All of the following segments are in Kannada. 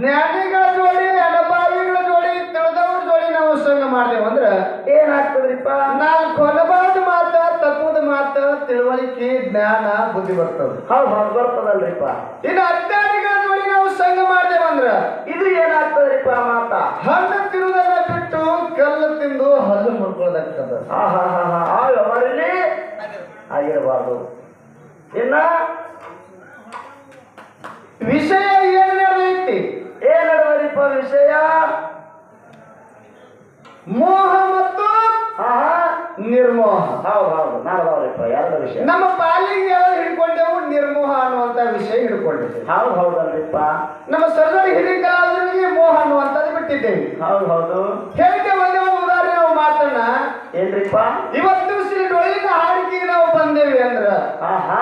ಜ್ಞಾನಿಗಳ ಜೋಡಿ ಅನುಭವಿಗಳ ಜೋಡಿ ತಿಳಿದವ್ರ ಜೋಡಿ ನಾವು ಸಂಘ ಮಾಡ್ದೇವು ಅಂದ್ರ ಏನಾಗ್ತದ್ರಿಪ್ಪ? ನಾವು ಕೊನಬಾದ ಮಾತ ತತ್ವದ ಮಾತ ತಿಳುವಳಿಕೆ ಜ್ಞಾನ ಬುದ್ಧಿ ಬರ್ತದ. ಹೌದು ಹೌದು ಬರ್ತದಲ್ರಿಪ್ಪ. ಇನ್ನು ಅಜ್ಞಾನಿಗಳ ಜೋಡಿ ನಾವು ಸಂಘ ಮಾಡ್ದೇವು ಅಂದ್ರ ಇದು ಏನಾಗ್ತದ್ರಿಪ್ಪ ಮಾತ? ಹಣ್ಣು ತಿರುವುದನ್ನ ಬಿಟ್ಟು ಕಲ್ಲು ತಿಂದು ಹಲ್ಲು ಮುಡ್ಕೊಳ್ಳೋದಾಗ್ತದ ಆ ವ್ಯವಹಾರಲ್ಲಿ ಆಗಿರಬಾರ್ದು. ಇನ್ನ ವಿಷಯ ಏನ್ ನಡೆದೈತಿ? ಏನ್ ನಡೆದರಿಪ್ಪ ವಿಷಯ? ಮೋಹ ಮತ್ತು ನಿರ್ಮೋಹ. ಹೌದು ಹೌದು. ನಡೆದವ್ರಿಪ್ಪ ಎರಡು ವಿಷಯ. ನಮ್ಮ ಪಾಲಿಗೆ ಯಾವಾಗ ಹಿಡ್ಕೊಂಡೆವು ನಿರ್ಮೋಹ ಅನ್ನುವಂತ ವಿಷಯ ಹಿಡ್ಕೊಂಡಿದ್ದೇವೆ. ಹೌದು ಹೌದಲ್ರಿಪ್ಪ ನಮ್ಮ ಸರ್ವರಿ ಹಿರಿಯ ಕಲಾವಿದರಿಗೆ ಮೋಹ ಅನ್ನುವಂಥದ್ದು ಬಿಟ್ಟಿದ್ದೇವೆ. ಹೌದು ಹೌದು. ಹೇಳಿಕೆ ಒಂದೇ ಒಂದು ಉದಾಹರಣೆ ನಾವು ಮಾತನ್ನ. ಏನ್ರಿಪ್ಪ ಇವತ್ತು ಸಿರಿಡೊಳಿನ ಹಾಡಿಕೆಗೆ ನಾವು ಬಂದೇವಿ ಅಂದ್ರ. ಹಾ ಹಾ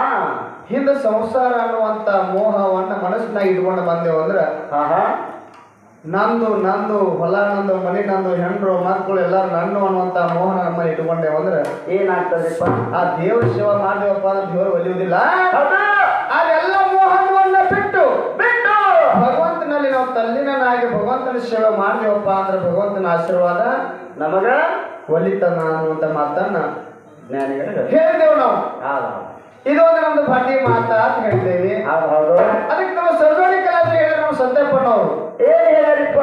ಹಿಂದೆ ಸಂಸಾರ ಅನ್ನುವಂತ ಮೋಹವನ್ನ ಮನಸ್ಸಿನಾಗ ಇಟ್ಕೊಂಡು ಬಂದೆವು ಅಂದ್ರೆ ನಂದು ನಂದು ಹೊಲ ನಂದು ಮನೆ ನಂದು ಹೆಂಡ್ರು ಮಕ್ಕಳು ಎಲ್ಲರೂ ನನ್ನು ಅನ್ನುವಂತ ಮೋಹನ ನಮ್ಮ ಇಟ್ಕೊಂಡೆವು ಅಂದ್ರೆ ಏನಾಗ್ತದ್ರಿಪ್ಪ ಆ ದೇವ್ರ ಶಿವ ಮಾಡ್ದೇವಪ್ಪ ಅಂದ್ರೆ ದೇವ್ರು ಒಲಿಯುವುದಿಲ್ಲ. ಅದೆಲ್ಲ ಮೋಹನವನ್ನ ಬಿಟ್ಟು ಬಿಟ್ಟು. ಭಗವಂತನಲ್ಲಿ ನಾವು ತಲ್ಲಿನಾಗಿ ಭಗವಂತನ ಶಿವ ಮಾಡ್ದೇವಪ್ಪ ಅಂದ್ರೆ ಭಗವಂತನ ಆಶೀರ್ವಾದ ನಮಗ ಒಲಿತನ ಅನ್ನುವಂತ ಮಾತನ್ನ ಹೇಳಿದೆವು ನಾವು. ಇದೊಂದು ನಮ್ದು ಭಾಟಿ ಮಾತ ಅಂತ ಹೇಳ್ತೇವೆ. ಅದಕ್ಕೆ ನಮ್ಮ ಸರ್ವಣಿ ಕಲಾವಿದರು ಹೇಳಿದ್ರೆ ನಮ್ಮ ಸಂತೇಪಣ್ಣವರು ಏನ್ ಹೇಳರಿಪ್ಪ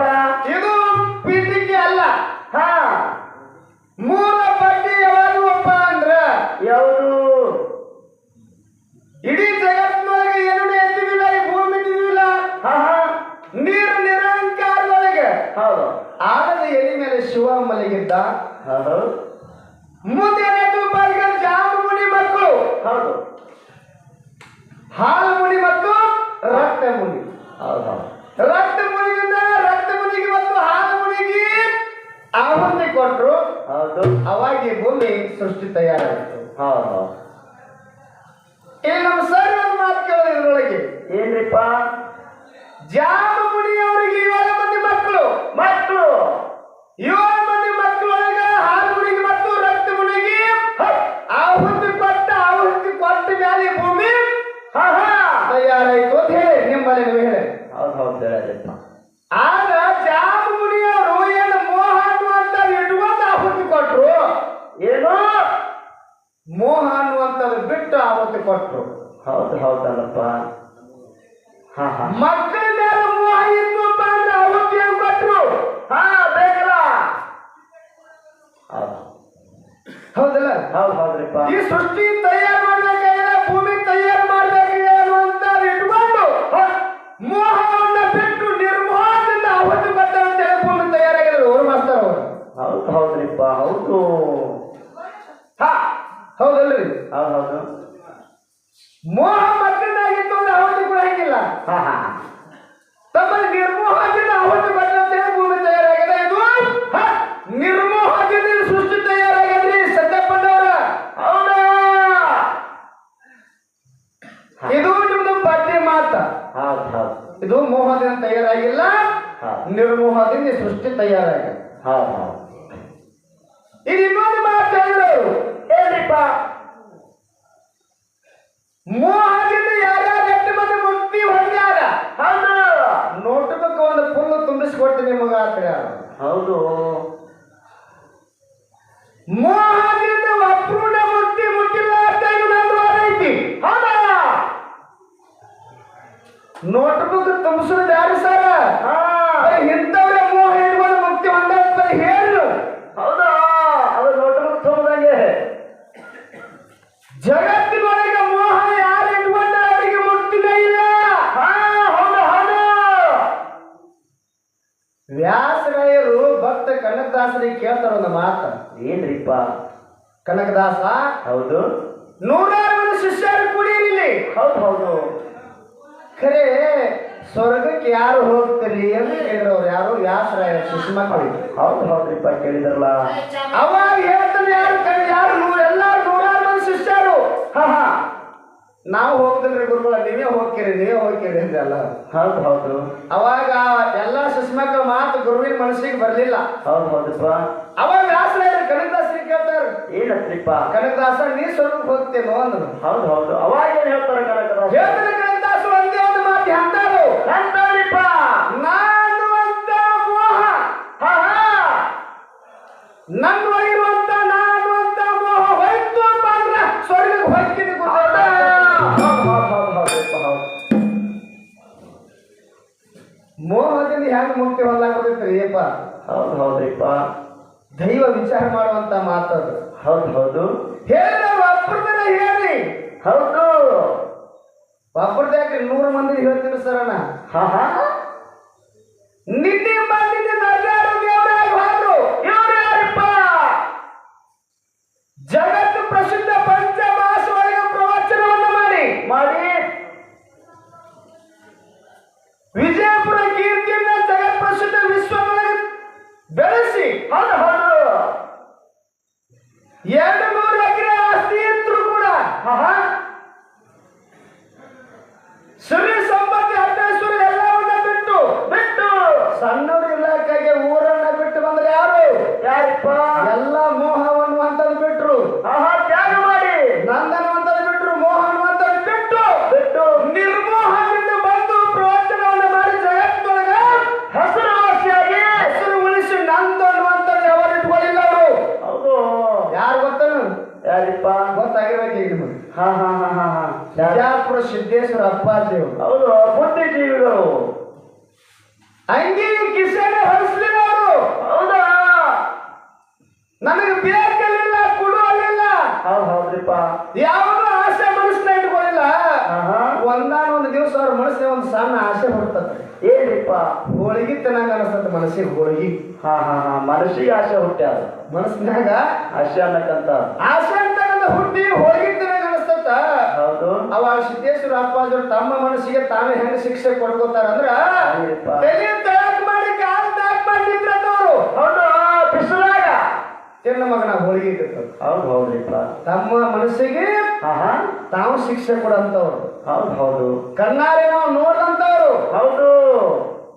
ಹೌದು ಹೌದ್ರಿಪ್ಪ ಹೌದು. ಹಾ ಹೌದಲ್ರಿ? ಹೌದು ಹೌದು. ಮೋಹ ಮಕ್ಕಳಾಗಿತ್ತು ಅಂದ್ರೆ ಆಹುತಿ ಕೂಡ ಹಂಗಿಲ್ಲ? ಹಾ ಹಾ ತಮ್ಮಲ್ಲಿ ನಿರ್ಮೋಹದಿಂದ ಆಹುತಿ ಕೊಟ್ಟಂತೆ ಭೂಮಿ ತಯಾರಾಗಿದೆ. ಇದು ನಿರ್ಮೋಹ ನಿರ್ಮೋಹದಿಂದ ಈ ಸೃಷ್ಟಿ ತಯಾರಾಗದ್ರಿ ಸತ್ಯಪ್ಪನವರ ಹೌದಾ? ಇದು ನಿಮ್ದು ಪದ್ಯ ಮಾತ. ಹೌದು ಹೌದು. ಇದು ಮೋಹದಿಂದ ತಯಾರಾಗಿಲ್ಲ. ನಿರ್ಮೋಹದಿಂದ ಸೃಷ್ಟಿ ತಯಾರಾಗಿದೆ. ಹೌದು ಹೌದು ಇದು ಇನ್ನೊಂದು ಮಾತು ಹೇಳಿದ್ರು ಏನ್ರಿಪ್ಪ ಮೋಹದಿಂದ ಯಾರ್ಯಾರು ಎಷ್ಟು ಮಂದಿ ಮುಕ್ತಿ ಹೊಂದ್ಯಾರ ಹೌದು. ನೋಟ್ಬುಕ್ ಒಂದು ಫುಲ್ ತುಂಬಿಸ್ಕೊಡ್ತೀನಿ ನಿಮಗ ಆತ ಹೇಳ್ಯಾರ. ಹೌದು. ಮೋಹದಿಂದ ಅಪೂರ್ಣ ಮುಕ್ತಿ ಮುಟ್ಟಿಲ್ಲ ಅಂತ ಐತಿ ಹೌದಾ? ನೋಟ್ಬುಕ್ ತುಂಬಿಸೋದು ಯಾರು ಸರ್? ಹಾ ಇಂಥವ್ರೆ ಮೋಹ ಹಿಡ್ಕೊಂಡು ಮುಕ್ತಿ ಹೊಂದ ಹೇಳು ಹೌದಾ ಅದು ನೋಟ್ಬುಕ್ ತುಂಬಿದಂಗೆ ಜಗತ್ತಿನೊಳಗೆ ಮೋಹ ಯಾರು ಇಟ್ಕೊಂಡ ಅವರಿಗೆ ಮುಕ್ತಿನೇ ಇಲ್ಲ ಹಾ ಹೌದು ಹೌದು ವ್ಯಾಸರಾಯರು ಭಕ್ತ ಕನಕದಾಸರಿಗೆ ಕೇಳ್ತಾರ ಒಂದು ಮಾತ ಏನ್ರಿಪ್ಪ ಕನಕದಾಸ. ಹೌದು. ನೂರಾರು ಮಂದಿ ಶಿಷ್ಯರು ಕುಡಿಯಿರಿ ಹೌದು ಹೌದು. ಖರೆ ಸ್ವರ್ಗಕ್ಕೆ ಯಾರು ಹೋಗ್ತೀರಿ ಅಂತ ಹೇಳಿದ್ರು ಯಾರು? ವ್ಯಾಸರ ಶಿಷ್ಯ ಮಕ್ಕಳಿಗೆ ಹೌದು ಹೌದ್ರಿಪ್ಪ ಕೇಳಿದ್ರಲ್ಲ. ಅವಾಗ ಹೇಳ್ತಾನೆ ಯಾರು ಯಾರು ನೂರ ಎಲ್ಲಾರು ನೂರಾರು ಮಂದಿ ಶಿಷ್ಯರು. ಹಾ ಹಾ. ನಾವು ಹೋಗ್ತಿಲ್ರಿ ಗುರುಗಳ ನೀವೇ ಹೋಗ್ತೀರಿ ನೀವೇ ಹೋಗ್ತೀರಿ ಅಂತೆಲ್ಲ ಹೌದು ಹೌದು. ಅವಾಗ ಎಲ್ಲಾ ಶಿಷ್ಯ ಮಕ್ಕಳ ಮಾತು ಗುರುವಿನ ಮನಸ್ಸಿಗೆ ಬರಲಿಲ್ಲ. ಹೌದು ಹೌದಪ್ಪ ಅವಾಗ ವ್ಯಾಸರ ಕನಕದಾಸರಿಗೆ ಏನಪ್ಪ ಕನಕದಾಸ ನೀ ಸ್ವಲ್ಪ ಹೋಗ್ತೇನೋ ಅಂದ್ರು. ಹೌದು ಹೌದು. ಅವಾಗ ಏನ್ ಹೇಳ್ತಾರೆ ಕನಕದಾಸ? ಹೇಳ್ತಾರೆ ಕನಕದಾಸ ಒಂದೇ ಒಂದು ಮಾತು ಹೇಳ್ತಾರೆ. ಅಂತಾರಿಪ್ಪ ನಾನು ಅಂತ ಮೋಹ. ನನ್ನ ಒಯ್ಯುವಂತ ನಾನು ಅಂತ ಮೋಹ ಹೊಯ್ತು ಅಂತ ಅಂದ್ರೆ ಸ್ವರ್ಗಕ್ಕೆ ಹೋಗ್ತೀನಿ ಮೋಹದಿಂದ ಹೆಂಗ್ ಮುಕ್ತಿ ಹೊಲ್ಲಾಗ್ಬಿಡ್ತೈತ್ರಿ ಏಪ ಹೌದು ಹೌದ್ರಿಪ್ಪ ದೈವ ವಿಚಾರ ಮಾಡುವಂತ ಮಾತದು ಹೌದು ಹೌದು. ಹೇಳಿ ಒಬ್ಬರದನ್ನ ಹೇಳಿ. ಹೌದು. ಒಬ್ಬರದ್ದು ಯಾಕ್ರಿ? ನೂರು ಮಂದಿ ಹೇಳ್ತೀನಿ ಸರಣ ಹಾ ಹಾ. ಹೌದು ಅವರು ಬುದ್ಧಿಜೀವಿಗಳು. ಅಂಗಿ ಕಿಸೆನೆ ಹೊರಿಸ್ಲಿಲ್ಲ ಅವರು ಹೌದಾ? ನನಗೆ ಬೇಕಲಿಲ್ಲ ಕೊಡುವಲ್ಲಿಲ್ಲ. ಹೌದು ಹೌದ್ರಿಪ್ಪ. ಯಾವಾಗ ಆಸೆ ಮನಸ್ಸಿನ ಇಟ್ಕೊಳ್ಳಿಲ್ಲ ಹಾ ಹಾ ಒಂದಾನ ದಿವಸ ಅವ್ರ ಮನಸ್ಸಿನ ಒಂದು ಸಣ್ಣ ಆಸೆ ಬರ್ತದೆ. ಏನಿಪ್ಪ? ಹೋಳಿಗೆ ತಿನ್ನಂಗ ಅನಿಸ್ತದೆ ಮನಸ್ಸಿಗೆ ಹೋಳಿಗೆ. ಹಾ ಹಾ ಹಾ ಮನಸ್ಸಿಗೆ ಆಸೆ ಹುಟ್ಟ್ಯಾದ. ಮನಸ್ಸಿನಾಗ ಆಸೆ ಅನ್ನಕ್ಕಂತ ಆಸೆ ಅಂತ ಹುಟ್ಟಿ ಹೋಳಿಗೆ ಅವಾಗ ಸಿದ್ದೇಶ್ವರ ಅಪ್ಪಾಜರು ತಮ್ಮ ಮನಸ್ಸಿಗೆ ತಾವೇ ಹೆಂಗ ಶಿಕ್ಷೆ ಕೊಡ್ಕೋತಾರ ಅಂದ್ರ. ತಲೆ ತಳಕ್ ಮಾಡಿ ಕಾಲ್ ತಾಕ್ ಬಿಸಿಲಾಗ ತಿನ್ನ ಮಗನ ಹೋಳಿಗೆ ಹೌದು ಹೌದ್ರಿಪ್ಪ ತಮ್ಮ ಮನಸ್ಸಿಗೆ ತಾವು ಶಿಕ್ಷೆ ಕೊಡಂತವ್ರು. ಹೌದು ಹೌದು. ಕಣ್ಣಾರೆ ನಾವು ನೋಡ್ದಂತವ್ರು. ಹೌದು.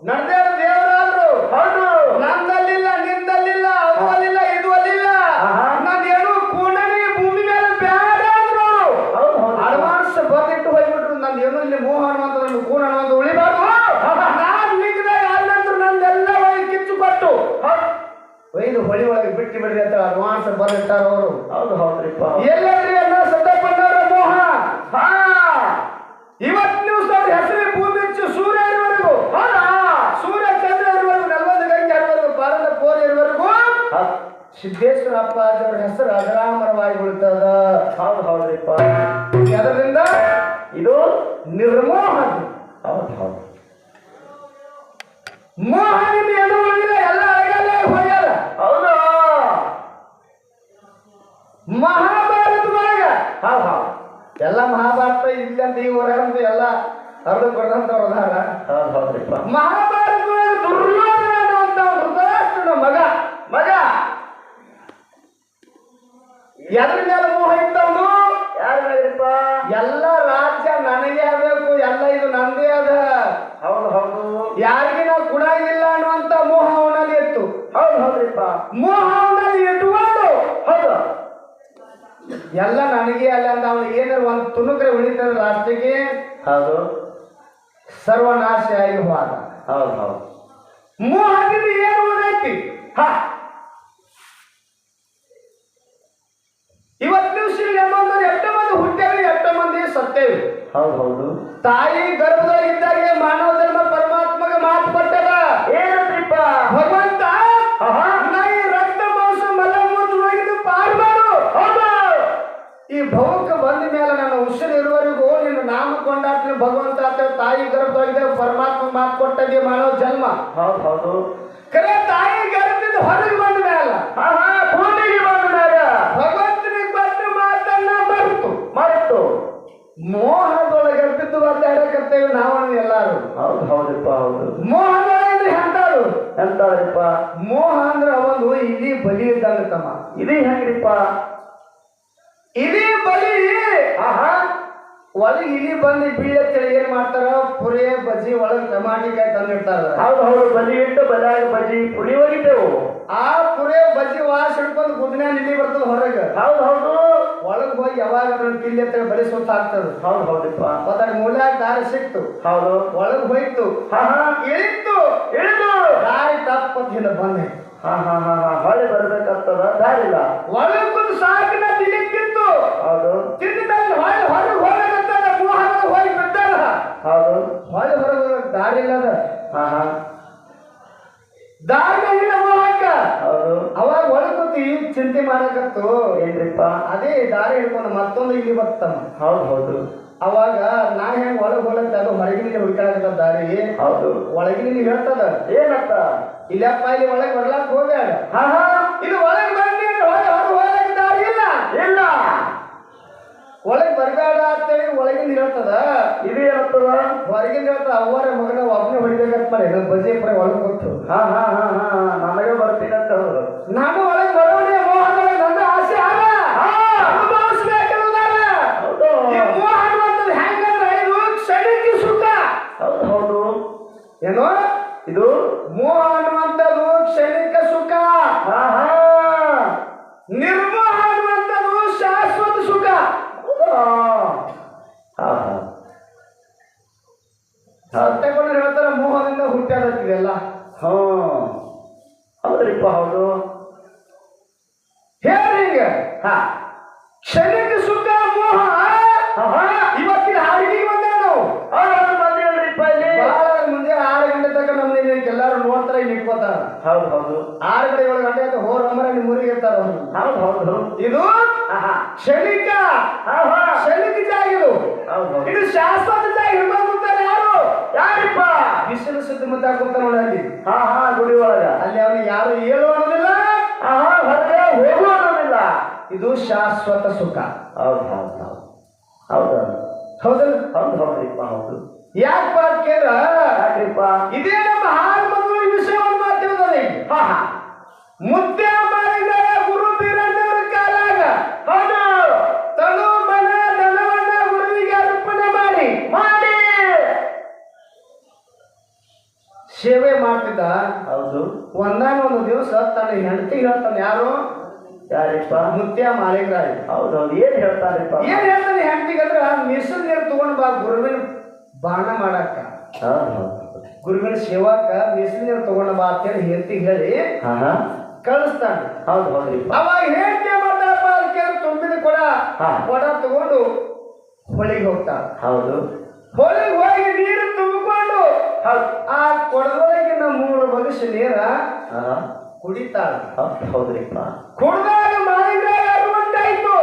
ನಡೆದೇ ದೇವರಾದ್ರು ಹೌದು ನಂದಲ್ಲಿಲ್ಲ ನಿಂದಲ್ಲಿಲ್ಲ ಅದು ಅಲ್ಲಿಲ್ಲ ಇದು ಅಲ್ಲಿಲ್ಲ ಆಹಾ. ನಾನೇನು ಕೂಡಲಿ ಭೂಮಿ ಮೇಲೆ ಬ್ಯಾಡ ಅಂದ್ರು ಅವ್ರು. ಹೌದು ಹೌದು ಅಡ್ವಾನ್ಸ್ ಬರ್ದಿಟ್ಟು ಹೋಗ್ಬಿಟ್ರು ನಂದು ಏನು ಇಲ್ಲಿ ಮೋಹ ಅನ್ನುವಂತ ನನ್ನ ಕೂಣ ಅನ್ನುವಂತ ಉಳಿಬಾರ್ದು ನಾನ್ ಲಿಂಗದಾಗ ಅಲ್ಲಂದ್ರು ನಂದೆಲ್ಲ ಒಳಗೆ ಕಿತ್ತು ಕೊಟ್ಟು ಒಯ್ದು ಹೊಳಿ ಒಳಗೆ ಬಿಟ್ಟು ಬಿಡ್ರಿ ಅಂತ ಬರ್ದಿಟ್ಟಾರ ಅವರು ಹೌದು ಹೌದ್ರಿಪ್ಪ. ಎಲ್ಲರಿ ಅನ್ನ ಸದ್ದಪ್ಪಣ್ಣವರ ಮೋಹ? ಹಾ. ಇವತ್ತು ನೀವು ಅವ್ರ ಹೆಸರು ಭೂಮಿ ಸೂರ್ಯ ಸೂರ್ಯ ಚಂದ್ರ ಇರುವವರೆಗೂ ನಲ್ವತ್ತು ಗಂಟೆ ಇರುವವರೆಗೂ ಭಾರತ ಪೋರ್ ಇರುವವರೆಗೂ ಹೌದ್- ಸಿದ್ದೇಶ್ವರ ಅಪ್ಪಾಜಿಯವರ ಹೆಸರು ಅಜರಾಮರವಾಗಿ ಉಳಿತದ ಹೌದು ಹೌದ್ರಿಪ್ಪ. ಅದರಿಂದ ಇದು? ನಿರ್ಮೋಹ ಹೌದು ಹೌದು. ಹೌದು ಹೌದು ಎಲ್ಲ ಮಹಾಭಾರತ ಇಲ್ಲಂತ ಈ ಊರಾಗಂತ ಎಲ್ಲ ಅರ್ಧ ಕೊಡದಂತವ್ರು ಅದಾರ. ಹೌದು ಹೌದ್ರಿಪ್ಪ. ದುರ್ಯೋಧನ ಅನ್ನುವಂತ ಧೃತರಾಷ್ಟ್ರನ ಮಗ ಮಗ. ಎದ್ರ ಮೇಲೆ ಮೋಹ ಹೇಳಿಪ್ಪ ಎಲ್ಲ ರಾಜ್ಯ ನನಗೆ ಆಗಬೇಕು ಎಲ್ಲ ಇದು ನಂದೇ ಅದ ಹೌದು ಹೌದು ಯಾರಿಗೆ ನಾವು ಕುಣಾಗಿಲ್ಲ ಅನ್ನುವಂತ ಮೋಹ ಅವನಲ್ಲಿ ಇತ್ತು ಹೌದು ಹೌದ್ರಿಪ್ಪ ಮೋಹ ಅವನಲ್ಲಿ ಇಟ್ಟುಕೊಂಡು ಹೌದು ಎಲ್ಲ ನನಗೆ ಅಲ್ಲ ಅಂತ ಅವನು ಏನಾರ ಒಂದು ತುಣುಕ್ರೆ ಉಳಿತದ ರಾಷ್ಟ್ರಕ್ಕೆ ಹೌದು. ಸರ್ವನಾಶ ಆಗಿ ಹೋದ. ಹೌದು ಹೌದು. ಮೋಹದಿಂದ ಏನು ಉಳಿದೈತಿ? ಹಾ. ಇವತ್ತು ನಿಮಿಷ ಎಂಬಂದ್ರೆ ಎಷ್ಟೋ ಮಂದಿ ಹುಟ್ಟೇವಿ ಎಷ್ಟೋ ಮಂದಿ ಸತ್ತೇವಿ. ಹೌದು ಹೌದು. ತಾಯಿ ಗರ್ಭದಲ್ಲಿದ್ದಾಗ ಮಾನವ ಭಗವಂತ ತಾಯಿ ಗರ್ಭದಾಗಿದೆ ಪರಮಾತ್ಮ ಮಾತು ಕೊಟ್ಟಂಗೆ ಮಾಡೋ ಜನ್ಮ. ಹೌದು ಹೌದು. ಕರೆ ತಾಯಿ ಗರ್ಭದಿಂದ ಹೊರಗೆ ಬಂದ ಮೇಲೆ ಭೂಮಿಗೆ ಬಂದಾಗ ಭಗವಂತನಿಗೆ ಬಂದ ಮಾತನ್ನ ಮರೆತು. ಮರೆತು. ಮೋಹದೊಳಗೆ ಬಿದ್ದು ಒದ್ದಾಡಕತ್ತೇವೆ ನಾವು ಎಲ್ಲಾರು. ಹೌದು ಹೌದಪ್ಪ ಹೌದು. ಮೋಹದೊಳಗೆ ಎಂತಾರು? ಎಂತಾದ್ರಿಪ್ಪ ಮೋಹ ಅಂದ್ರೆ ಒಂದು ಇಲ್ಲಿ ಬಲಿ ಇದ್ದಂಗ ತಮ್ಮ. ಇದು ಹೆಂಗ್ರಿಪ್ಪ? ಇದೇ ಬಲಿ ಆಹಾ. ಒಳಗೆ ಇಲಿ ಬಂದು ಬೀಳತ್ತೇಳಿ ಏನ್ ಮಾಡ್ತಾರ? ಪುರಿ ಬಜ್ಜಿ ಒಳಗೆ ಟಮಾಟಿಕಾಯಿ ತಂದಿಡ್ತಾರ. ಹೌದು ಹೌದು ಬಜಿ ಇಟ್ಟು ಬಲಾಗ ಬಜ್ಜಿ ಪುರಿ ಹೋಗಿದ್ದೆವು ಆ ಪುರಿ ಬಜ್ಜಿ ವಾಸ ಹಿಡ್ಕೊಂಡು ಗುದ್ನ್ಯಾನ ಇಲಿ ಬರ್ತದ ಹೊರಗೆ. ಹೌದು ಹೌದು. ಒಳಗ್ ಹೋಗಿ ಯಾವಾಗ ಕಿಲ್ಲಿ ಹತ್ರ ಬಲಿ ಸುತ್ತ ಆಗ್ತದ ಹೌದು ಹೌದಪ್ಪ. ಮತ್ತ ಮೂಲ್ಯಾಗ ದಾರಿ ಸಿಕ್ತು. ಹೌದು. ಒಳಗ್ ಹೋಯ್ತು. ಇಳಿತು. ಇಳಿದು. ದಾರಿ ತಪ್ಪತ್ ಹಿಂದ ಬಂದೆ. ಹಾ ಹಾ ಹಾ ಹಾ. ಹೊಳೆ ಬರ್ಬೇಕಾಗ್ತದ. ದಾರಿಲ್ಲ. ಒಳಗ್ ಸಾಕಿನ ತಿಲಿಕ್ಕಿತ್ತು ಹೌದು. ತಿಂದ ಮೇಲೆ ಹೊಳೆ ಹೊರಗೆ ಹೋಗಕತ್ತದ ಮೋಹನ ಹೋಗಿ ಬಿದ್ದಾರ ಹೌದು. ಹೊಳೆ ಹೊರಗೆ ದಾರಿ ಇಲ್ಲದ ಹಾ ಹಾ. ದಾರಿ ಇಲ್ಲ ಹೌದು. ಅವಾಗ ಒಳಗ್ ಕೂತಿ ಚಿಂತೆ ಮಾಡಕತ್ತು. ಏನ್ರಿಪ್ಪ? ಅದೇ ದಾರಿ ಹಿಡ್ಕೊಂಡು ಮತ್ತೊಂದು ಇಲ್ಲಿ ಬರ್ತಮ್ಮ ಹೌದು ಹೌದು. ಅವಾಗ ನಾ ಹೆಂಗ್ ಒಳಗ್ ಹೋಲತ್ತೆ ಅದು ಹೊರಗಿನ ಹುಡುಕಾಡಕತ್ತ ದಾರಿ? ಹೌದು. ಒಳಗಿನ ಹೇಳ್ತದ? ಏನತ್ತ ಇಲ್ಲಪ್ಪ ಇಲ್ಲಿ ಒಳಗ್ ಬರ್ಲಾಕ್ ಹೋಗ್ಯಾಡ ಹಾ ಹಾ. ಇದು ಒಳಗ್ ಬಂದಿ ಹೊರಗೆ ಹೊರಗೆ ದಾರಿ ಇಲ್ಲ. ಇಲ್ಲ. ಒಳಗ್ ಅಂತ ಹೇಳಿ ಒಳಗಿಂದ ಹೇಳ್ತದ ಇದು ಏನತ್ತದ ಹೊರಗಿಂದ ಹೇಳ್ತದ ಅವರ ಮಗನ ಒಬ್ಬನೇ ಹೊಡಿಬೇಕಂತ ಮಾಡಿ ಬಜೆ ಪರ ಒಳಗೆ ಗೊತ್ತು ಹಾ ಹಾ ಹಾ ಹಾ ನನಗೆ ಬರ್ತೀನಿ ಅಂತ ಹೇಳಿದ್ರು ನಾನು ಒಳಗ್ ಬರೋಣೆ ಮೋಹನ ನನ್ನ ಆಸೆ ಆಗ ಅನುಭವಿಸ್ಬೇಕನ್ನೋದಾರ ಹೌದು ಈ ಮೋಹ ಅನ್ನುವಂಥದ್ದು ಹೆಂಗಂದ್ರೆ ಇದು ಕ್ಷಣಿಕ ಸುಖ ಹೌದು ಹೌದು ಏನು ಇದು ಮೋಹ ಅನ್ನುವಂಥದ್ದು ಕ್ಷಣಿಕ ಸುಖ ಹಾ ಹಾ ನಿರ್ಮೋಹ ಅನ್ನುವಂಥದ್ದು ಶಾಶ್ವತ ಸುಖ ಹೌದಾ? ಹಾ ಹಾ ಸತ್ಯಕೊಂಡು ಹೇಳ್ತಾರ ಮೋಹದಿಂದ ಹುಟ್ಟ್ಯಾದತ್ತಿದೆಲ್ಲ ಹಾ ಹೌದ್ರಿಪ್ಪ ಹೌದು ಹೇಳ್ರಿ ಹಿಂಗ ಹಾ ಕ್ಷಣಿಕ ಸುಖ ಮೋಹ ಆಹಾ. ಇವತ್ತಿನ ಹಾಡಿಗೆ ಬಂದೆ ನಾವು ಹೌದು ಬಂದಿರಲ್ರಿಪ್ಪ ಇಲ್ಲಿ ಬಹಳ ಮುಂಜೆ ಆರು ಗಂಟೆ ತನಕ ನಮ್ದು ಎಲ್ಲಾರು ಹೌದು ಹೌದು. ಆರು ಗಂಟೆ ಏಳು ಗಂಟೆ ಆಯ್ತು ಹೋರ್ ನಿಮ್ಮ ಊರಿಗೆ ಇರ್ತಾರ ಅವ್ರು. ಹೌದು ಹೌದು ಇದು. ಕ್ಷಣಿಕ ಜಾಗಿದು ಇದು ಹೌದು ಹೌದು. ಇದು ಶಾಶ್ವತ ಜಾಗ ಯಾರು? ಯಾರಿಪ್ಪ? ಬಿಸಿಲು ಸುತ್ತಮುತ್ತ ಮತ ನೋಡಿ ಅಲ್ಲಿ. ಹಾ ಹಾ ಗುಡಿ ಒಳಗ. ಅಲ್ಲಿ ಅವ್ರಿಗೆ ಯಾರು ಹೇಳು ಅನ್ನೋದಿಲ್ಲ. ಆಹಾ ಹೊರಗೆ ಹೋಗು ಅನ್ನೋದಿಲ್ಲ. ಇದು ಶಾಶ್ವತ ಸುಖ. ಹೌದು ಹೌದು ಹೌದು. ಹೌದು ಹೌದಲ್ಲ? ಹೌದು ಹೌದ್ರಿಪ್ಪ ಹೌದು. ಯಾಕಪ್ಪ ಕೇಳ ಇದೇ ನಮ್ಮ ಮಾತಾಡಿದ್ರೆ ಹಾ ಹಾ ಮುದ್ದೆ ಮಾಡಿದರೆ ಗುರು ಬೀರಣ್ಣವರ ಕಾಲಾಗ. ಹೌದು. ತನು ಮನ ಧನವನ್ನ ಗುರುವಿಗೆ ಅರ್ಪಣೆ ಮಾಡಿ. ಮಾಡಿ. ಸೇವೆ ಮಾಡ್ತಿದ್ದ? ಹೌದು. ಒಂದಾನೊಂದು ದಿವಸ ತನ್ನ ಹೆಂಡತಿ ಹೇಳ್ತಾನೆ ಯಾರು? ಯಾರಿಪ್ಪ? ಮುತ್ಯ ಮಾಳಿಗ್ರಾಯ ಹೌದು ಏನ್ ಹೇಳ್ತಾರಿಪ್ಪ? ಏನ್ ಹೇಳ್ತಾನೆ ಹೆಂಡತಿಗಂದ್ರ? ಅಂದ್ರೆ ಮಿಸಲ್ ನೀರು ತಗೊಂಡ್ ಬಾ ಗುರುವಿನ ಬಾಣ ಮಾಡಕ್ಕ. ಹೌದು ಹೌದು. ಗುರುವಿನ ಸೇವಾಕ ನೀರು ತಗೊಂಡ್ ಬಾ ಅಂತೇಳಿ ಹೆಂಡತಿ ಹೇಳಿ ಹಾ ಹಾ. ಕಳಿಸ್ತಾನೆ. ಹೌದು ಹೌದ್ರಿ ಅವಾಗ ಹೇಳ್ತೇ ಮಾಡ್ತಾರಪ್ಪ ಅದಕ್ಕೆ ತುಂಬಿದ ಕೊಡ. ಹಾ. ಕೊಡ ತಗೊಂಡು ಹೊಳಿಗೆ ಹೋಗ್ತಾಳ ಹೌದು. ಹೊಳಿಗೆ ಹೋಗಿ ನೀರು ತುಂಬಿಕೊಂಡು ಹೌದು. ಆ ನಮ್ಮ ಮೂರು ಮನುಷ್ಯ ನೀರ ಹಾ. ಹಾ ಕುಡಿತಾಳ. ಹೌದು ಹೌದ್ರಿಪ್ಪ ಕುಡ್ದಾಗ ಮಾಡಿದಾಗ ಅರುವಂತಾಯ್ತು